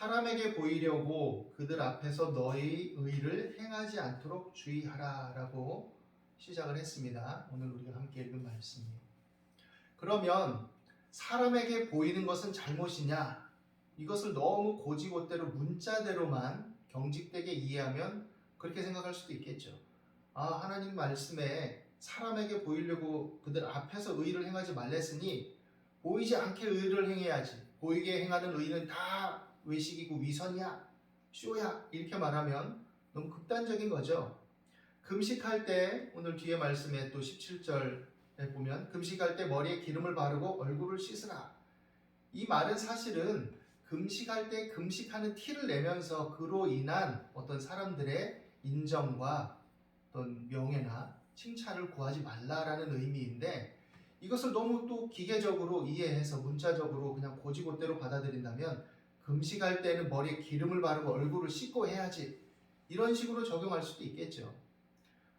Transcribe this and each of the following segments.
사람에게 보이려고 그들 앞에서 너희 의를 행하지 않도록 주의하라라고 시작을 했습니다. 오늘 우리가 함께 읽은 말씀이에요. 그러면 사람에게 보이는 것은 잘못이냐? 이것을 너무 고지고대로 문자대로만 경직되게 이해하면 그렇게 생각할 수도 있겠죠. 아, 하나님 말씀에 사람에게 보이려고 그들 앞에서 의를 행하지 말랬으니 보이지 않게 의를 행해야지. 보이게 행하는 의는 다 외식이고 위선이야, 쇼야 이렇게 말하면 너무 극단적인 거죠. 금식할 때 오늘 뒤에 말씀에 또 17절에 보면 금식할 때 머리에 기름을 바르고 얼굴을 씻으라. 이 말은 사실은 금식할 때 금식하는 티를 내면서 그로 인한 어떤 사람들의 인정과 어떤 명예나 칭찬을 구하지 말라라는 의미인데 이것을 너무 또 기계적으로 이해해서 문자적으로 그냥 고지고대로 받아들인다면 금식할 때는 머리에 기름을 바르고 얼굴을 씻고 해야지 이런 식으로 적용할 수도 있겠죠.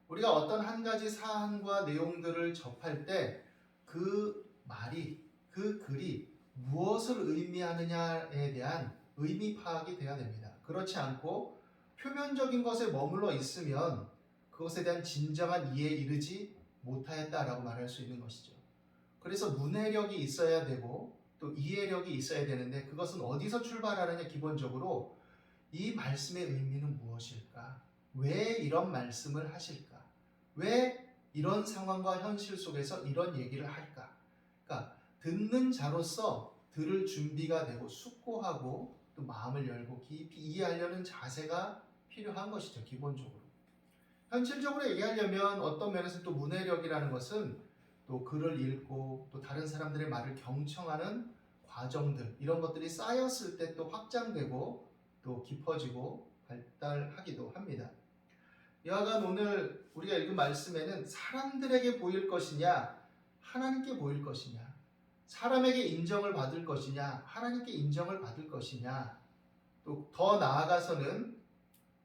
우리가 어떤 한 가지 사안과 내용들을 접할 때 그 말이 그 글이 무엇을 의미하느냐에 대한 의미 파악이 돼야 됩니다. 그렇지 않고 표면적인 것에 머물러 있으면 그것에 대한 진정한 이해에 이르지 못하였다라고 말할 수 있는 것이죠. 그래서 문해력이 있어야 되고 또 이해력이 있어야 되는데 그것은 어디서 출발하느냐 기본적으로 이 말씀의 의미는 무엇일까? 왜 이런 말씀을 하실까? 왜 이런 상황과 현실 속에서 이런 얘기를 할까? 그러니까 듣는 자로서 들을 준비가 되고 숙고하고 또 마음을 열고 깊이 이해하려는 자세가 필요한 것이죠 기본적으로. 현실적으로 얘기하려면 어떤 면에서 또 문해력이라는 것은 또 글을 읽고 또 다른 사람들의 말을 경청하는 과정들 이런 것들이 쌓였을 때 또 확장되고 또 깊어지고 발달하기도 합니다. 여하간 오늘 우리가 읽은 말씀에는 사람들에게 보일 것이냐 하나님께 보일 것이냐 사람에게 인정을 받을 것이냐 하나님께 인정을 받을 것이냐 또 더 나아가서는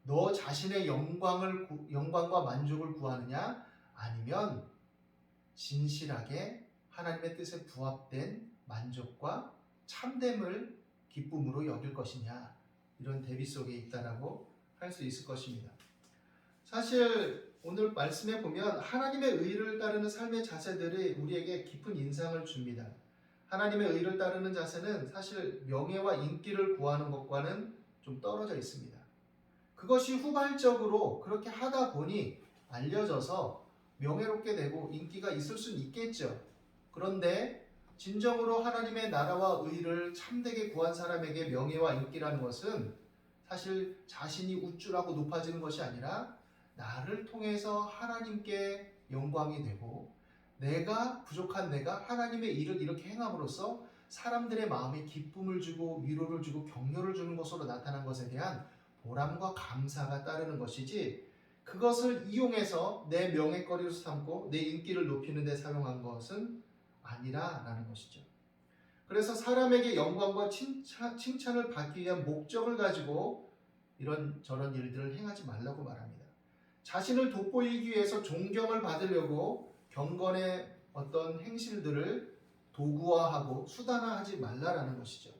너 자신의 영광을 구- 영광과 만족을 구하느냐 아니면 진실하게 하나님의 뜻에 부합된 만족과 참됨을 기쁨으로 여길 것이냐 이런 대비 속에 있다라고 할 수 있을 것입니다. 사실 오늘 말씀에 보면 하나님의 의를 따르는 삶의 자세들이 우리에게 깊은 인상을 줍니다. 하나님의 의를 따르는 자세는 사실 명예와 인기를 구하는 것과는 좀 떨어져 있습니다. 그것이 후발적으로 그렇게 하다 보니 알려져서 명예롭게 되고 인기가 있을 수는 있겠죠. 그런데 진정으로 하나님의 나라와 의를 참되게 구한 사람에게 명예와 인기라는 것은 사실 자신이 우쭐하고 높아지는 것이 아니라 나를 통해서 하나님께 영광이 되고 내가 부족한 내가 하나님의 일을 이렇게 행함으로써 사람들의 마음에 기쁨을 주고 위로를 주고 격려를 주는 것으로 나타난 것에 대한 보람과 감사가 따르는 것이지 그것을 이용해서 내 명예거리로 삼고 내 인기를 높이는 데 사용한 것은 아니라라는 것이죠. 그래서 사람에게 영광과 칭찬, 칭찬을 받기 위한 목적을 가지고 이런 저런 일들을 행하지 말라고 말합니다. 자신을 돋보이기 위해서 존경을 받으려고 경건의 어떤 행실들을 도구화하고 수단화하지 말라라는 것이죠.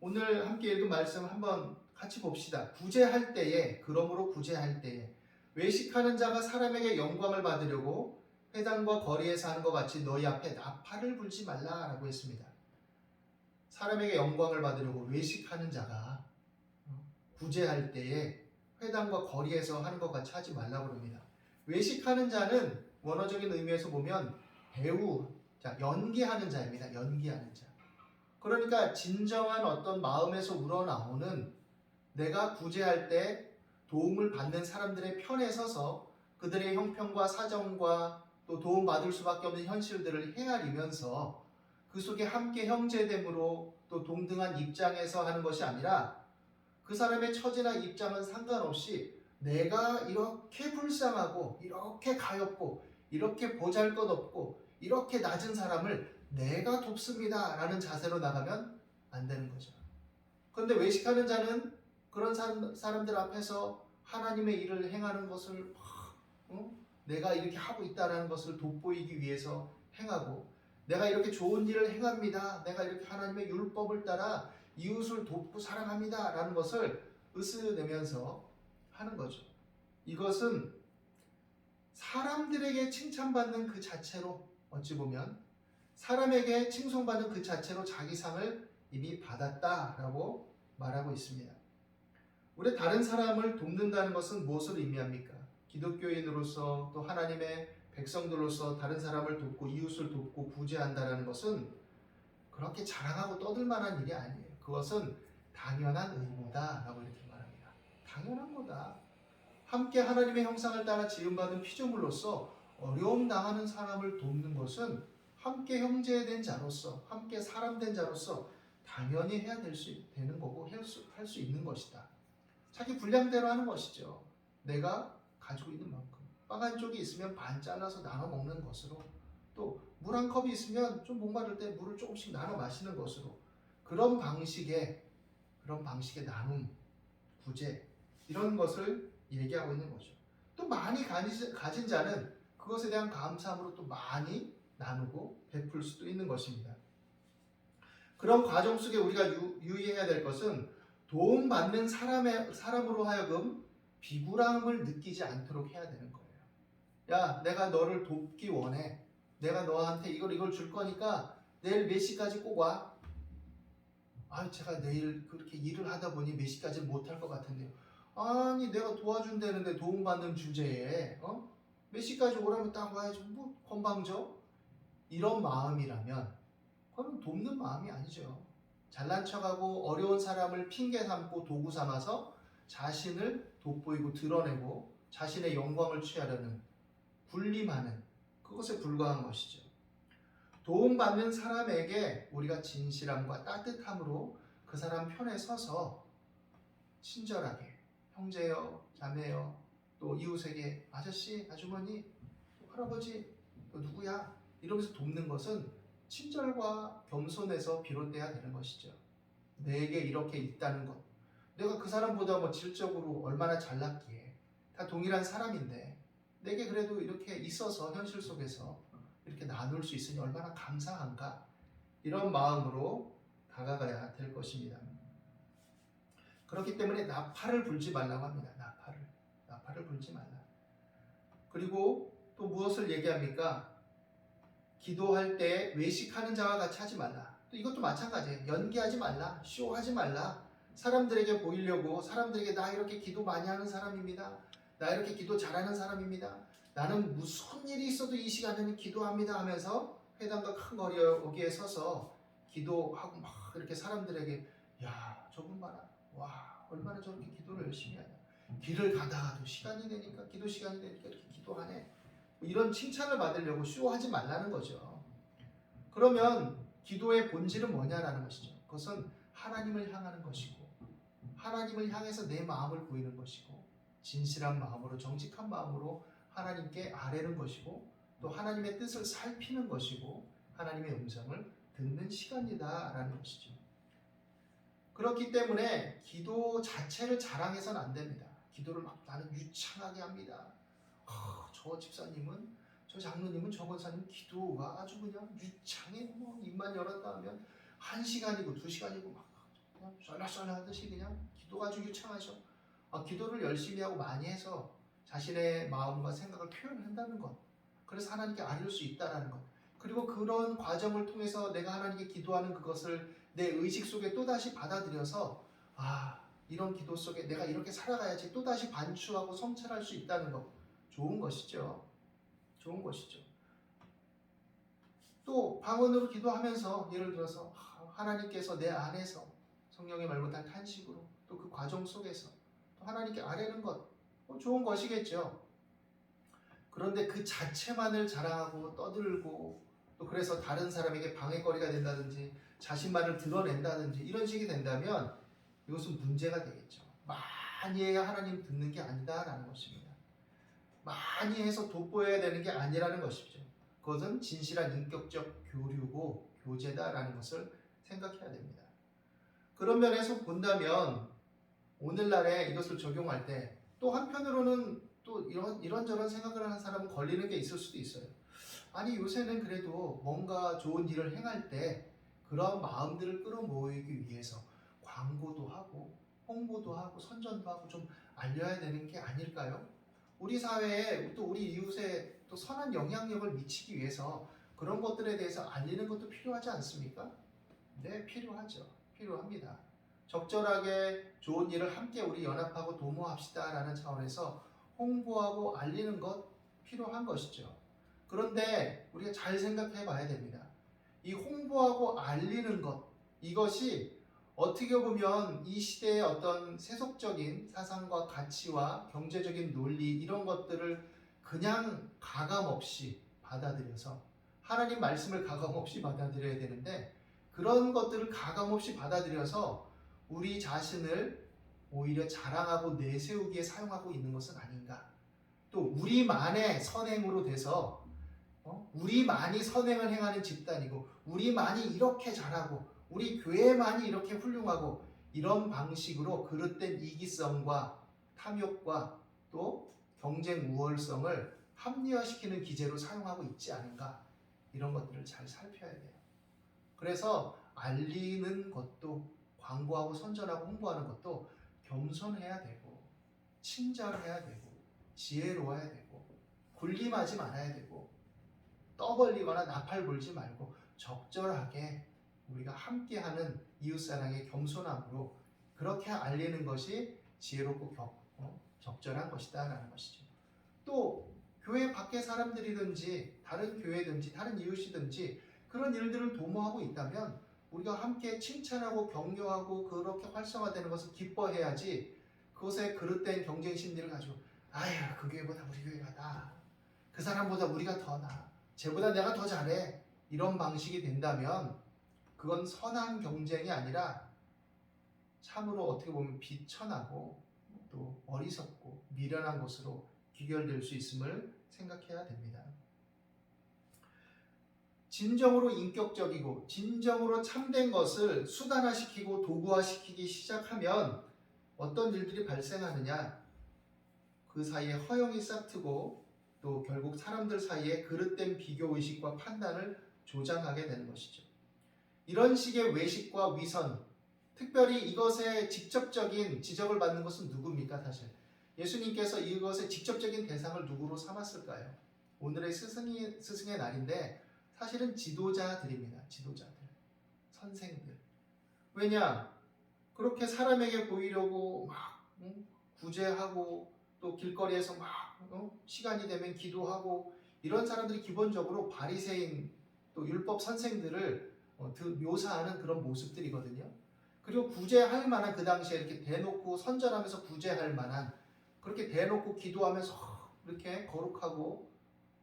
오늘 함께 읽은 말씀 한번 같이 봅시다. 구제할 때에 그러므로 구제할 때에 외식하는 자가 사람에게 영광을 받으려고 회당과 거리에서 하는 것 같이 너희 앞에 나팔을 불지 말라라고 했습니다. 사람에게 영광을 받으려고 외식하는 자가 어, 구제할 때에 회당과 거리에서 하는 것 같이 하지 말라고 합니다. 외식하는 자는 원어적인 의미에서 보면 배우, 자, 연기하는 자입니다. 연기하는 자. 그러니까 진정한 어떤 마음에서 우러나오는 내가 구제할 때 도움을 받는 사람들의 편에 서서 그들의 형편과 사정과 또 도움받을 수밖에 없는 현실들을 헤아리면서 그 속에 함께 형제됨으로 또 동등한 입장에서 하는 것이 아니라 그 사람의 처지나 입장은 상관없이 내가 이렇게 불쌍하고 이렇게 가엾고 이렇게 보잘 것 없고 이렇게 낮은 사람을 내가 돕습니다 라는 자세로 나가면 안 되는 거죠. 그런데 외식하는 자는 그런 사람, 사람들 앞에서 하나님의 일을 행하는 것을 막, 어? 내가 이렇게 하고 있다라는 것을 돋보이기 위해서 행하고 내가 이렇게 좋은 일을 행합니다. 내가 이렇게 하나님의 율법을 따라 이웃을 돕고 사랑합니다라는 것을 으스내면서 하는 거죠. 이것은 사람들에게 칭찬받는 그 자체로 어찌 보면 사람에게 칭송받는 그 자체로 자기 상을 이미 받았다라고 말하고 있습니다. 우리 다른 사람을 돕는다는 것은 무엇을 의미합니까? 기독교인으로서 또 하나님의 백성들로서 다른 사람을 돕고 이웃을 돕고 구제한다는 것은 그렇게 자랑하고 떠들 만한 일이 아니에요. 그것은 당연한 의무다라고 이렇게 말합니다. 당연한 거다. 함께 하나님의 형상을 따라 지음받은 피조물로서 어려움 당하는 사람을 돕는 것은 함께 형제된 자로서 함께 사람 된 자로서 당연히 해야 될 수 되는 거고 할 수 할 수 있는 것이다. 자기 분량대로 하는 것이죠. 내가 가지고 있는 만큼 빵 한 쪽이 있으면 반 잘라서 나눠 먹는 것으로 또 물 한 컵이 있으면 좀 목마를 때 물을 조금씩 나눠 마시는 것으로 그런 방식의 그런 방식의 나눔, 구제 이런 것을 얘기하고 있는 거죠. 또 많이 가진, 자는 그것에 대한 감사함으로 또 많이 나누고 베풀 수도 있는 것입니다. 그런 과정 속에 우리가 유, 유의해야 될 것은 도움받는 사람의, 사람으로 하여금 비굴함을 느끼지 않도록 해야 되는 거예요. 야, 내가 너를 돕기 원해. 내가 너한테 이걸 이걸 줄 거니까 내일 몇 시까지 꼭 와. 아, 제가 내일 그렇게 일을 하다 보니 몇 시까지 못할 것 같은데요. 아니, 내가 도와준다는데 도움받는 주제에 어? 몇 시까지 오라면 딱 와야지. 뭐 건방져? 이런 마음이라면 그건 돕는 마음이 아니죠. 잘난 척하고 어려운 사람을 핑계 삼고 도구 삼아서 자신을 돋보이고 드러내고 자신의 영광을 취하려는 군림하는 그것에 불과한 것이죠. 도움받는 사람에게 우리가 진실함과 따뜻함으로 그 사람 편에 서서 친절하게 형제여 자매여 또 이웃에게 아저씨 아주머니 또 할아버지 또 누구야 이러면서 돕는 것은 친절과 겸손에서 비롯돼야 되는 것이죠. 내게 이렇게 있다는 것. 내가 그 사람보다 뭐 질적으로 얼마나 잘났기에 다 동일한 사람인데 내게 그래도 이렇게 있어서 현실 속에서 이렇게 나눌 수 있으니 얼마나 감사한가 이런 마음으로 다가가야 될 것입니다. 그렇기 때문에 나팔을 불지 말라고 합니다. 나팔을 나팔을 불지 말라. 그리고 또 무엇을 얘기합니까? 기도할 때 외식하는 자와 같이 하지 말라. 또 이것도 마찬가지예요. 연기하지 말라. 쇼하지 말라. 사람들에게 보이려고 사람들에게 나 이렇게 기도 많이 하는 사람입니다. 나 이렇게 기도 잘하는 사람입니다. 나는 무슨 일이 있어도 이 시간에는 기도합니다 하면서 회당과 큰 거리 여기에 서서 기도하고 막 이렇게 사람들에게 야 저분 봐라 와 얼마나 저렇게 기도를 열심히 하냐 길을 가다가도 시간이 되니까 기도 시간이 되니까 이렇게 기도하네 뭐 이런 칭찬을 받으려고 쇼하지 말라는 거죠 그러면 기도의 본질은 뭐냐라는 것이죠 그것은 하나님을 향하는 것이고 하나님을 향해서 내 마음을 보이는 것이고 진실한 마음으로 정직한 마음으로 하나님께 아뢰는 것이고 또 하나님의 뜻을 살피는 것이고 하나님의 음성을 듣는 시간이다라는 것이죠. 그렇기 때문에 기도 자체를 자랑해서는 안 됩니다. 기도를 막 나는 유창하게 합니다. 아, 저 집사님은 저 장로님은 저 권사님 기도가 아주 그냥 유창해 뭐 입만 열었다 하면 한 시간이고 두 시간이고 막 그냥 썰라썰라하듯이 그냥 기도가 아주 유창하죠. 아, 기도를 열심히 하고 많이 해서 자신의 마음과 생각을 표현한다는 것. 그래서 하나님께 아뢰을 수 있다라는 것. 그리고 그런 과정을 통해서 내가 하나님께 기도하는 그것을 내 의식 속에 또다시 받아들여서 아, 이런 기도 속에 내가 이렇게 살아가야지 또다시 반추하고 성찰할 수 있다는 것. 좋은 것이죠. 좋은 것이죠. 또 방언으로 기도하면서 예를 들어서 하나님께서 내 안에서 성령의 말 못한 탄식으로 또 그 과정 속에서 또 하나님께 아뢰는 것 어, 좋은 것이겠죠. 그런데 그 자체만을 자랑하고 떠들고 또 그래서 다른 사람에게 방해거리가 된다든지 자신만을 드러낸다든지 이런 식이 된다면 이것은 문제가 되겠죠. 많이 해야 하나님 듣는 게 아니다라는 것입니다. 많이 해서 돋보여야 되는 게 아니라는 것이죠. 그것은 진실한 인격적 교류고 교제다라는 것을 생각해야 됩니다. 그런 면에서 본다면 오늘날에 이것을 적용할 때 또 한편으로는 또 이런 이런저런 생각을 하는 사람은 걸리는 게 있을 수도 있어요. 아니 요새는 그래도 뭔가 좋은 일을 행할 때 그런 마음들을 끌어모으기 위해서 광고도 하고 홍보도 하고 선전도 하고 좀 알려야 되는 게 아닐까요? 우리 사회에 또 우리 이웃에 또 선한 영향력을 미치기 위해서 그런 것들에 대해서 알리는 것도 필요하지 않습니까? 네, 필요하죠. 필요합니다. 적절하게 좋은 일을 함께 우리 연합하고 도모합시다라는 차원에서 홍보하고 알리는 것 필요한 것이죠. 그런데 우리가 잘 생각해 봐야 됩니다. 이 홍보하고 알리는 것, 이것이 어떻게 보면 이 시대의 어떤 세속적인 사상과 가치와 경제적인 논리 이런 것들을 그냥 가감 없이 받아들여서 하나님 말씀을 가감 없이 받아들여야 되는데 그런 것들을 가감 없이 받아들여서 우리 자신을 오히려 자랑하고 내세우기에 사용하고 있는 것은 아닌가. 또 우리만의 선행으로 돼서 어? 우리만이 선행을 행하는 집단이고 우리만이 이렇게 잘하고 우리 교회만이 이렇게 훌륭하고 이런 방식으로 그릇된 이기성과 탐욕과 또 경쟁 우월성을 합리화시키는 기제로 사용하고 있지 않은가 이런 것들을 잘 살펴야 돼요. 그래서 알리는 것도 광고하고 선전하고 홍보하는 것도 겸손해야 되고 친절해야 되고 지혜로워야 되고 군림하지 말아야 되고 떠벌리거나 나팔 불지 말고 적절하게 우리가 함께하는 이웃사랑의 겸손함으로 그렇게 알리는 것이 지혜롭고 격, 어, 적절한 것이다라는 것이죠. 또 교회 밖의 사람들이든지 다른 교회든지 다른 이웃이든지 그런 일들을 도모하고 있다면 우리가 함께 칭찬하고 격려하고 그렇게 활성화되는 것을 기뻐해야지 그것에 그릇된 경쟁 심리를 가지고 아휴 그 교회보다 우리 교회가 나. 그 사람보다 우리가 더 나. 쟤보다 내가 더 잘해. 이런 방식이 된다면 그건 선한 경쟁이 아니라 참으로 어떻게 보면 비천하고 또 어리석고 미련한 것으로 귀결될 수 있음을 생각해야 됩니다. 진정으로 인격적이고 진정으로 참된 것을 수단화시키고 도구화시키기 시작하면 어떤 일들이 발생하느냐? 그 사이에 허영이 싹트고 또 결국 사람들 사이에 그릇된 비교 의식과 판단을 조장하게 되는 것이죠. 이런 식의 외식과 위선, 특별히 이것에 직접적인 지적을 받는 것은 누굽니까, 사실? 예수님께서 이것의 직접적인 대상을 누구로 삼았을까요? 오늘의 스승이, 스승의 날인데 사실은 지도자들입니다. 지도자들. 선생들. 왜냐? 그렇게 사람에게 보이려고 막 응? 구제하고 또 길거리에서 막 어? 시간이 되면 기도하고 이런 사람들이 기본적으로 바리새인 또 율법 선생들을 묘사하는 그런 모습들이거든요. 그리고 구제할 만한 그 당시에 이렇게 대놓고 선전하면서 구제할 만한 그렇게 대놓고 기도하면서 이렇게 거룩하고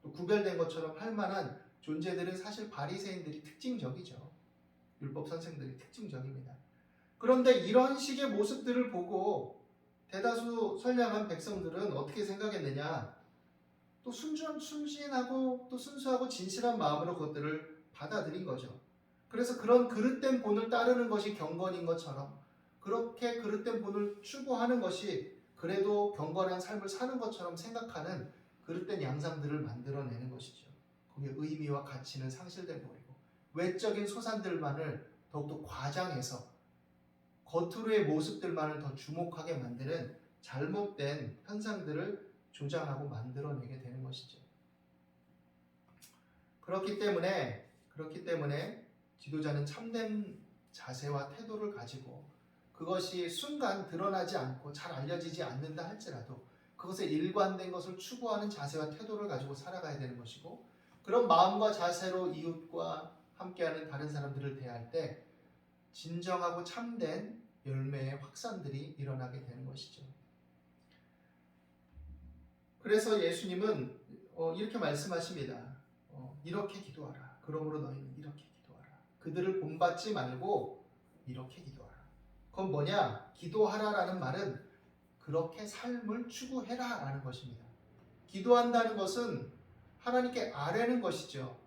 또 구별된 것처럼 할 만한 존재들은 사실 바리새인들이 특징적이죠. 율법 선생들이 특징적입니다. 그런데 이런 식의 모습들을 보고 대다수 선량한 백성들은 어떻게 생각했느냐? 또 순전 순진하고 또 순수하고 진실한 마음으로 그것들을 받아들인 거죠. 그래서 그런 그릇된 본을 따르는 것이 경건인 것처럼 그렇게 그릇된 본을 추구하는 것이 그래도 경건한 삶을 사는 것처럼 생각하는 그릇된 양상들을 만들어내는 것이죠. 거기에 의미와 가치는 상실돼 버리고 외적인 소산들만을 더욱더 과장해서 겉으로의 모습들만을 더 주목하게 만드는 잘못된 현상들을 조장하고 만들어내게 되는 것이죠. 그렇기 때문에 그렇기 때문에 지도자는 참된 자세와 태도를 가지고 그것이 순간 드러나지 않고 잘 알려지지 않는다 할지라도 그것에 일관된 것을 추구하는 자세와 태도를 가지고 살아가야 되는 것이고 그런 마음과 자세로 이웃과 함께하는 다른 사람들을 대할 때 진정하고 참된 열매의 확산들이 일어나게 되는 것이죠. 그래서 예수님은 어, 이렇게 말씀하십니다. 어, 이렇게 기도하라. 그러므로 너희는 이렇게. 그들을 본받지 말고 이렇게 기도하라. 그건 뭐냐? 기도하라라는 말은 그렇게 삶을 추구해라라는 것입니다. 기도한다는 것은 하나님께 아뢰는 것이죠.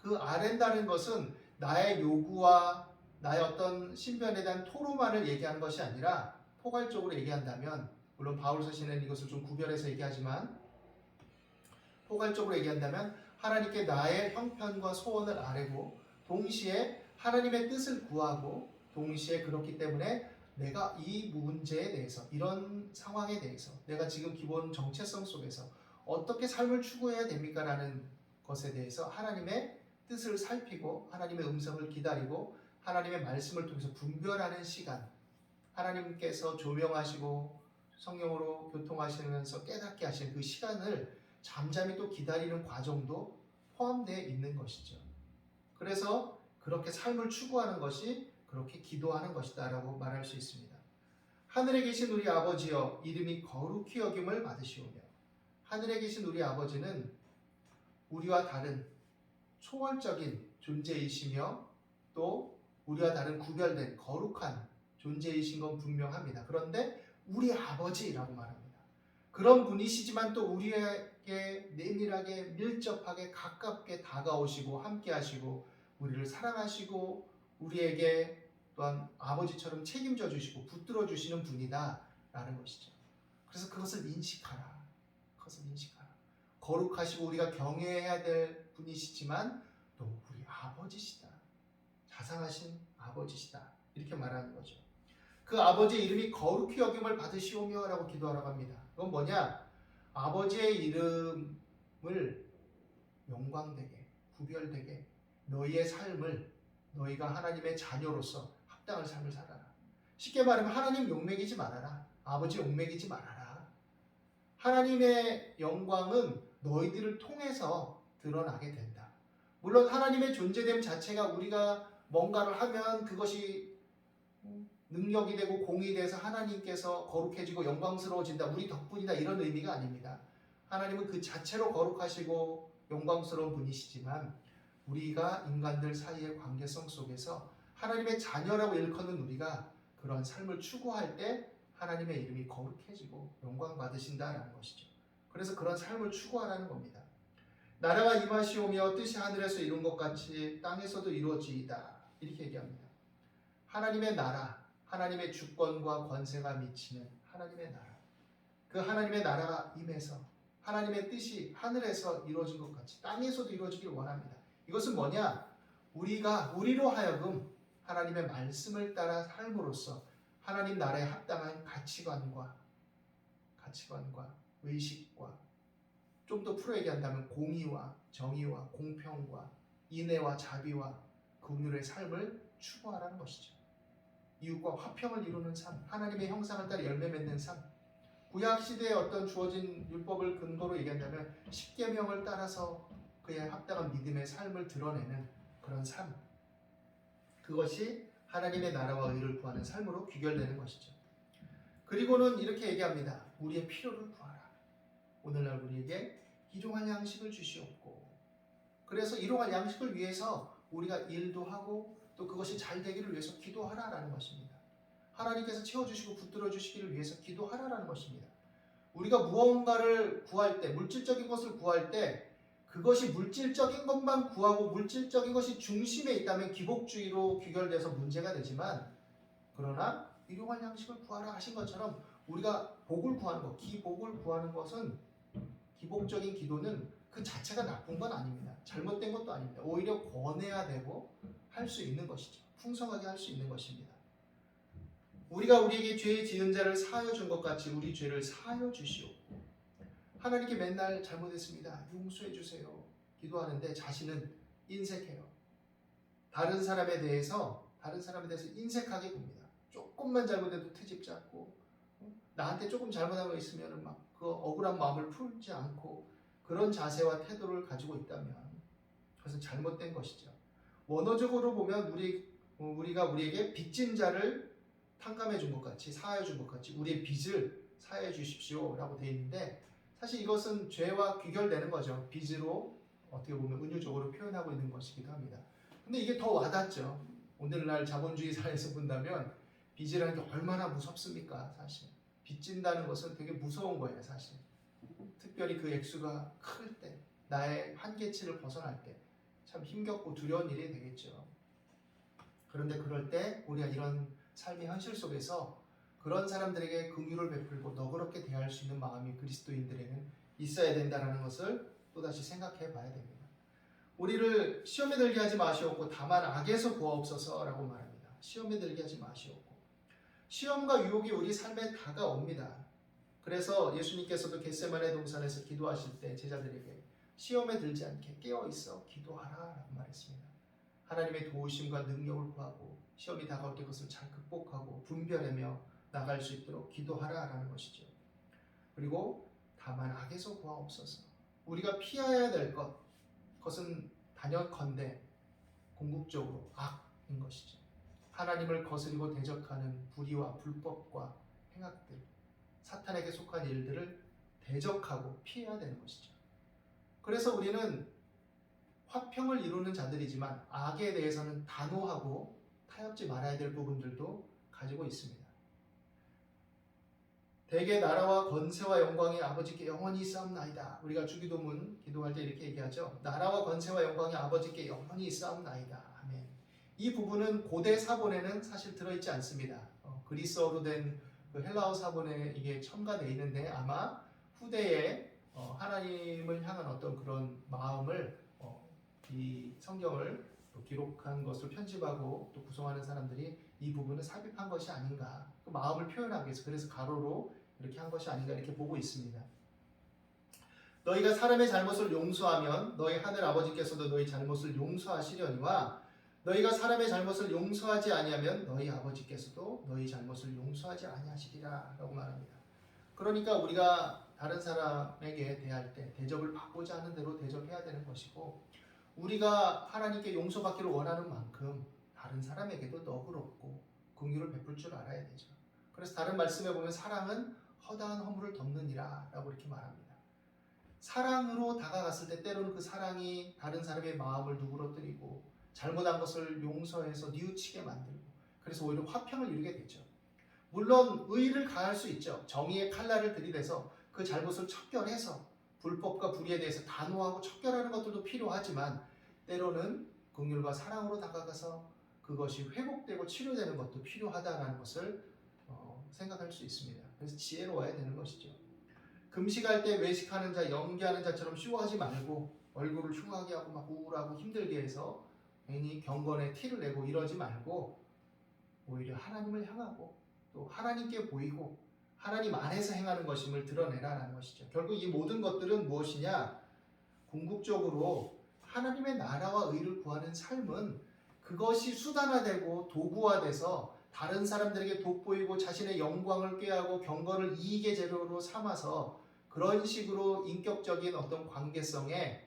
그 아랜다는 것은 나의 요구와 나의 어떤 신변에 대한 토로만을 얘기하는 것이 아니라 포괄적으로 얘기한다면 물론 바울 서신은 이것을 좀 구별해서 얘기하지만 포괄적으로 얘기한다면 하나님께 나의 형편과 소원을 아뢰고 동시에 하나님의 뜻을 구하고 동시에 그렇기 때문에 내가 이 문제에 대해서 이런 상황에 대해서 내가 지금 기본 정체성 속에서 어떻게 삶을 추구해야 됩니까 라는 것에 대해서 하나님의 뜻을 살피고 하나님의 음성을 기다리고 하나님의 말씀을 통해서 분별하는 시간 하나님께서 조명하시고 성령으로 교통하시면서 깨닫게 하시는 그 시간을 잠잠히 또 기다리는 과정도 포함되어 있는 것이죠. 그래서 그렇게 삶을 추구하는 것이 그렇게 기도하는 것이다라고 말할 수 있습니다. 하늘에 계신 우리 아버지여 이름이 거룩히 여김을 받으시오며 하늘에 계신 우리 아버지는 우리와 다른 초월적인 존재이시며 또 우리와 다른 구별된 거룩한 존재이신 건 분명합니다. 그런데 우리 아버지라고 말합니다. 그런 분이시지만 또 우리에게 내밀하게 밀접하게 가깝게 다가오시고 함께하시고 우리를 사랑하시고 우리에게 또한 아버지처럼 책임져 주시고 붙들어 주시는 분이다라는 것이죠. 그래서 그것을 인식하라. 그것을 인식하라. 거룩하시고 우리가 경외해야 될 분이시지만 또 우리 아버지시다. 자상하신 아버지시다. 이렇게 말하는 거죠. 그 아버지의 이름이 거룩히 여김을 받으시오며라고 기도하라고 합니다. 그건 뭐냐? 아버지의 이름을 영광되게 구별되게 너희의 삶을 너희가 하나님의 자녀로서 합당한 삶을 살아라. 쉽게 말하면 하나님 용맥이지 말아라. 아버지 용맥이지 말아라. 하나님의 영광은 너희들을 통해서 드러나게 된다. 물론 하나님의 존재됨 자체가 우리가 뭔가를 하면 그것이 능력이 되고 공이 돼서 하나님께서 거룩해지고 영광스러워진다. 우리 덕분이다. 이런 의미가 아닙니다. 하나님은 그 자체로 거룩하시고 영광스러운 분이시지만 우리가 인간들 사이의 관계성 속에서 하나님의 자녀라고 일컫는 우리가 그런 삶을 추구할 때 하나님의 이름이 거룩해지고 영광 받으신다라는 것이죠. 그래서 그런 삶을 추구하라는 겁니다. 나라가 임하시오며 뜻이 하늘에서 이룬 것 같이 땅에서도 이루어지이다. 이렇게 얘기합니다. 하나님의 나라, 하나님의 주권과 권세가 미치는 하나님의 나라. 그 하나님의 나라가 임해서 하나님의 뜻이 하늘에서 이루어진 것 같이 땅에서도 이루어지길 원합니다. 이것은 뭐냐? 우리가 우리로 하여금 하나님의 말씀을 따라 삶으로써 하나님 나라에 합당한 가치관과 가치관과 의식과 좀 더 풀어 얘기한다면 공의와 정의와 공평과 인애와 자비와 긍휼의 삶을 추구하라는 것이죠. 이웃과 화평을 이루는 삶, 하나님의 형상을 따라 열매 맺는 삶. 구약 시대에 어떤 주어진 율법을 근거로 얘기한다면 십계명을 따라서 그의 합당한 믿음의 삶을 드러내는 그런 삶. 그것이 하나님의 나라와 의를 구하는 삶으로 귀결되는 것이죠. 그리고는 이렇게 얘기합니다. 우리의 필요를 구하라. 오늘날 우리에게 일용할 양식을 주시옵고. 그래서 일용할 양식을 위해서 우리가 일도 하고 또 그것이 잘 되기를 위해서 기도하라라는 것입니다. 하나님께서 채워주시고 붙들어 주시기를 위해서 기도하라라는 것입니다. 우리가 무언가를 구할 때, 물질적인 것을 구할 때, 그것이 물질적인 것만 구하고 물질적인 것이 중심에 있다면 기복주의로 귀결돼서 문제가 되지만, 그러나 일용할 양식을 구하라 하신 것처럼 우리가 복을 구하는 것, 기복을 구하는 것은 기복적인 기도는 그 자체가 나쁜 건 아닙니다. 잘못된 것도 아닙니다. 오히려 권해야 되고 할 수 있는 것이죠. 풍성하게 할 수 있는 것입니다. 우리가 우리에게 죄 지은 자를 사하여 준 것 같이 우리 죄를 사하여 주시옵고 하나님께 맨날 잘못했습니다. 용서해 주세요. 기도하는데 자신은 인색해요. 다른 사람에 대해서 다른 사람에 대해서 인색하게 봅니다. 조금만 잘못해도 트집 잡고 나한테 조금 잘못한 거 있으면 막 그 억울한 마음을 풀지 않고 그런 자세와 태도를 가지고 있다면 그것은 잘못된 것이죠. 원어적으로 보면 우리 우리가 우리에게 빚진 자를 탕감해 준 것 같이 사하여 준 것 같이 우리의 빚을 사하여 주십시오라고 되어 있는데 사실 이것은 죄와 귀결되는 거죠. 빚으로 어떻게 보면 은유적으로 표현하고 있는 것이기도 합니다. 근데 이게 더 와닿죠. 오늘날 자본주의 사회에서 본다면 빚이라는 게 얼마나 무섭습니까, 사실. 빚진다는 것은 되게 무서운 거예요, 사실. 특별히 그 액수가 클 때, 나의 한계치를 벗어날 때, 참 힘겹고 두려운 일이 되겠죠. 그런데 그럴 때 우리가 이런 삶의 현실 속에서 그런 사람들에게 긍휼을 베풀고 너그럽게 대할 수 있는 마음이 그리스도인들에는 있어야 된다는 것을 또다시 생각해 봐야 됩니다. 우리를 시험에 들게 하지 마시옵고 다만 악에서 구하옵소서라고 말합니다. 시험에 들게 하지 마시옵고 시험과 유혹이 우리 삶에 다가옵니다. 그래서 예수님께서도 겟세마네 동산에서 기도하실 때 제자들에게 시험에 들지 않게 깨어 있어 기도하라라고 말했습니다. 하나님의 도우심과 능력을 구하고 시험이 다가올 때 그것을 잘 극복하고 분별하며 나갈 수 있도록 기도하라라는 것이죠. 그리고 다만 악에서 구하옵소서. 우리가 피해야 될 것, 그것은 단연컨대 궁극적으로 악인 것이죠. 하나님을 거스리고 대적하는 불의와 불법과 행악들, 사탄에게 속한 일들을 대적하고 피해야 되는 것이죠. 그래서 우리는 화평을 이루는 자들이지만 악에 대해서는 단호하고 타협지 말아야 될 부분들도 가지고 있습니다. 대개 나라와 권세와 영광이 아버지께 영원히 있사옵나이다. 우리가 주기도문 기도할 때 이렇게 얘기하죠. 나라와 권세와 영광이 아버지께 영원히 있사옵나이다. 아멘. 이 부분은 고대 사본에는 사실 들어있지 않습니다. 어, 그리스어로 된 그 헬라어 사본에 이게 첨가되어 있는데 아마 후대에 어, 하나님을 향한 어떤 그런 마음을 어, 이 성경을 또 기록한 것을 편집하고 또 구성하는 사람들이 이 부분을 삽입한 것이 아닌가 그 마음을 표현하기 위해서 그래서 가로로 이렇게 한 것이 아닌가 이렇게 보고 있습니다. 너희가 사람의 잘못을 용서하면 너희 하늘 아버지께서도 너희 잘못을 용서하시려니와 너희가 사람의 잘못을 용서하지 아니하면 너희 아버지께서도 너희 잘못을 용서하지 아니하시리라라고 말합니다. 그러니까 우리가 다른 사람에게 대할 때 대접을 받고자 하는 대로 대접해야 되는 것이고 우리가 하나님께 용서받기를 원하는 만큼 다른 사람에게도 너그럽고 긍휼을 베풀 줄 알아야 되죠. 그래서 다른 말씀에 보면 사랑은 허다한 허물을 덮느니라 라고 이렇게 말합니다. 사랑으로 다가갔을 때 때로는 그 사랑이 다른 사람의 마음을 누그러뜨리고 잘못한 것을 용서해서 뉘우치게 만들고 그래서 오히려 화평을 이루게 되죠. 물론 의를 가할 수 있죠. 정의의 칼날을 들이대서 그 잘못을 척결해서 불법과 불의에 대해서 단호하고 척결하는 것들도 필요하지만 때로는 긍휼과 사랑으로 다가가서 그것이 회복되고 치료되는 것도 필요하다라는 것을 어, 생각할 수 있습니다. 그래서 지혜로워야 되는 것이죠. 금식할 때 외식하는 자, 연기하는 자처럼 쉬워하지 말고 얼굴을 흉하게 하고 막 우울하고 힘들게 해서 괜히 경건에 티를 내고 이러지 말고 오히려 하나님을 향하고 또 하나님께 보이고 하나님 안에서 행하는 것임을 드러내라라는 것이죠. 결국 이 모든 것들은 무엇이냐? 궁극적으로 하나님의 나라와 의를 구하는 삶은 그것이 수단화되고 도구화돼서 다른 사람들에게 돋보이고 자신의 영광을 꾀하고 경건을 이익의 재료로 삼아서 그런 식으로 인격적인 어떤 관계성에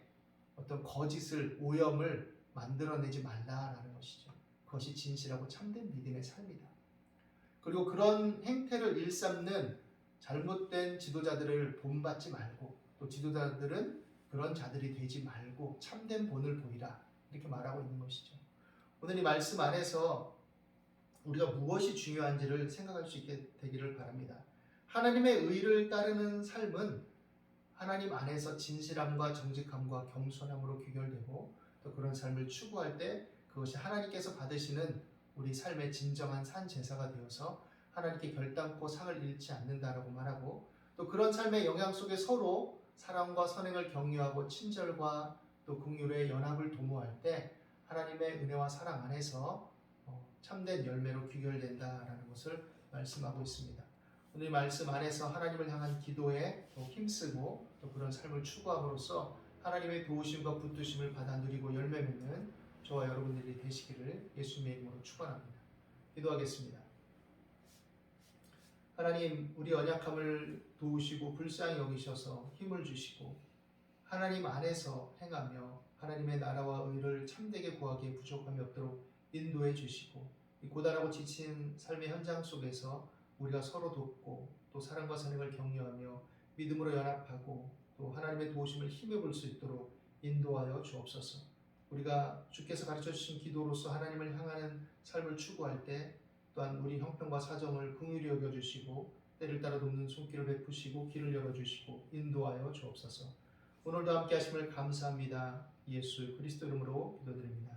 어떤 거짓을 오염을 만들어내지 말라라는 것이죠. 그것이 진실하고 참된 믿음의 삶이다. 그리고 그런 행태를 일삼는 잘못된 지도자들을 본받지 말고 또 지도자들은 그런 자들이 되지 말고 참된 본을 보이라 이렇게 말하고 있는 것이죠. 오늘 이 말씀 안에서 우리가 무엇이 중요한지를 생각할 수 있게 되기를 바랍니다. 하나님의 의를 따르는 삶은 하나님 안에서 진실함과 정직함과 겸손함으로 귀결되고 또 그런 삶을 추구할 때 그것이 하나님께서 받으시는 우리 삶의 진정한 산 제사가 되어서 하나님께 결단코 상을 잃지 않는다라고 말하고 또 그런 삶의 영향 속에 서로 사랑과 선행을 격려하고 친절과 또 긍휼의 연합을 도모할 때 하나님의 은혜와 사랑 안에서 어, 참된 열매로 귀결된다라는 것을 말씀하고 있습니다. 오늘 말씀 안에서 하나님을 향한 기도에 힘쓰고 또 그런 삶을 추구함으로써 하나님의 도우심과 붙드심을 받아 누리고 열매 맺는 저와 여러분들이 되시기를 예수님의 이름으로 축원합니다. 기도하겠습니다. 하나님 우리 연약함을 도우시고 불쌍히 여기셔서 힘을 주시고 하나님 안에서 행하며 하나님의 나라와 의를 참되게 구하기에 부족함이 없도록 인도해 주시고 이 고단하고 지친 삶의 현장 속에서 우리가 서로 돕고 또 사랑과 선행을 격려하며 믿음으로 연합하고 또 하나님의 도우심을 힘입을 수 있도록 인도하여 주옵소서. 우리가 주께서 가르쳐 주신 기도로서 하나님을 향하는 삶을 추구할 때 또한 우리 형편과 사정을 긍휼히 여겨 주시고 때를 따라 돕는 손길을 베푸시고 길을 열어 주시고 인도하여 주옵소서. 오늘도 함께 하심을 감사합니다. 예수 그리스도 이름으로 기도드립니다.